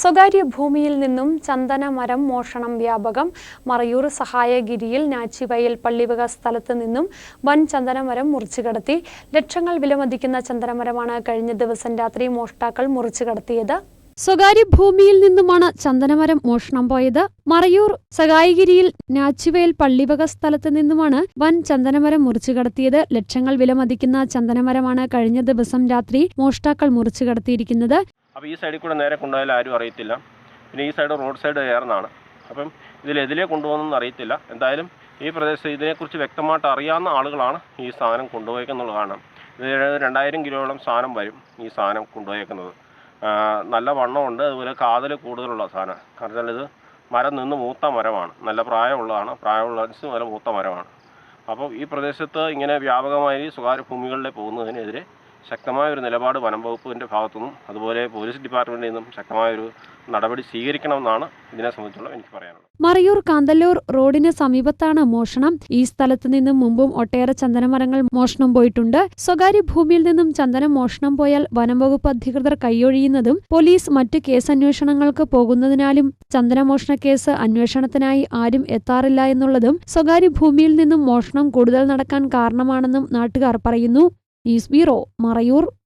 സ്വകാര്യ ഭൂമിയിൽ നിന്നും ചന്ദന മരം മോഷണം വ്യാപകം. മറയൂർ സഹായഗിരിയിൽ നാച്ചിവയൽ പള്ളിവക സ്ഥലത്ത് നിന്നും വൻ ചന്ദനമരം മുറിച്ചു കടത്തി. ലക്ഷങ്ങൾ വിലമതിക്കുന്ന ചന്ദനമരമാണ് കഴിഞ്ഞ ദിവസം രാത്രി മോഷ്ടാക്കൾ മുറിച്ചു കടത്തിയത്. സ്വകാര്യ ഭൂമിയിൽ നിന്നുമാണ് ചന്ദനമരം മോഷണം പോയത്. മറയൂർ സകായഗിരിയിൽ നാച്ചുവേൽ പള്ളിവക സ്ഥലത്ത് നിന്നുമാണ് വൻ ചന്ദനമരം മുറിച്ചു കടത്തിയത്. ലക്ഷങ്ങൾ വിലമതിക്കുന്ന ചന്ദനമരമാണ് കഴിഞ്ഞ ദിവസം രാത്രി മോഷ്ടാക്കൾ മുറിച്ചു കടത്തിയിരിക്കുന്നത്. അപ്പോൾ ഈ സൈഡിൽ കൂടെ നേരെ കൊണ്ടുപോയാൽ ആരും അറിയത്തില്ല. പിന്നെ ഈ സൈഡ് റോഡ് സൈഡ് കയറുന്നതാണ്. അപ്പം ഇതിൽ എതിലേ കൊണ്ടുപോകുന്നതെന്ന് അറിയത്തില്ല. എന്തായാലും ഈ പ്രദേശത്ത് ഇതിനെക്കുറിച്ച് വ്യക്തമായിട്ട് അറിയാവുന്ന ആളുകളാണ് ഈ സാധനം കൊണ്ടുപോയേക്കുന്നുള്ളതാണ് ഇത് രണ്ടായിരം കിലോയോളം സാധനം വരും ഈ സാധനം കൊണ്ടുപോയേക്കുന്നത്. നല്ല വണ്ണമുണ്ട് അതുപോലെ കാതൽ കൂടുതലുള്ള സാധനം. കാരണം വെച്ചാൽ ഇത് മരം നിന്ന് മൂത്ത മരമാണ്. നല്ല പ്രായമുള്ളതാണ്. പ്രായമുള്ള നല്ല മൂത്ത മരമാണ്. അപ്പോൾ ഈ പ്രദേശത്ത് ഇങ്ങനെ വ്യാപകമായി സ്വകാര്യ ഭൂമികളിൽ പോകുന്നതിനെതിരെ ശക്തമായ ഒരു നിലപാട് വനം വകുപ്പിന്റെ ഭാഗത്തുനിന്നും അതുപോലെ പോലീസ് ഡിപ്പാർട്ട്മെന്റിൽ നിന്നും ശക്തമായൊരു നടപടി സ്വീകരിക്കണമെന്നാണ് ഇതിനെ സംബന്ധിച്ചുള്ള എനിക്ക് പറയാനുള്ളത്. മറയൂർ കാന്തല്ലൂർ റോഡിന് സമീപത്താണ് മോഷണം. ഈ സ്ഥലത്ത് നിന്നും മുമ്പും ഒട്ടേറെ ചന്ദനമരങ്ങൾ മോഷണം പോയിട്ടുണ്ട്. സ്വകാര്യ ഭൂമിയിൽ നിന്നും ചന്ദനം മോഷണം പോയാൽ വനംവകുപ്പ് അധികൃതർ കൈയൊഴിയുന്നതും പോലീസ് മറ്റ് കേസന്വേഷണങ്ങൾക്ക് പോകുന്നതിനാലും ചന്ദനമോഷണ കേസ് അന്വേഷണത്തിനായി ആരും എത്താറില്ല എന്നുള്ളതും സ്വകാര്യ ഭൂമിയിൽ നിന്നും മോഷണം കൂടുതൽ നടക്കാൻ കാരണമാണെന്നും നാട്ടുകാർ പറയുന്നു. Isbiro Marayur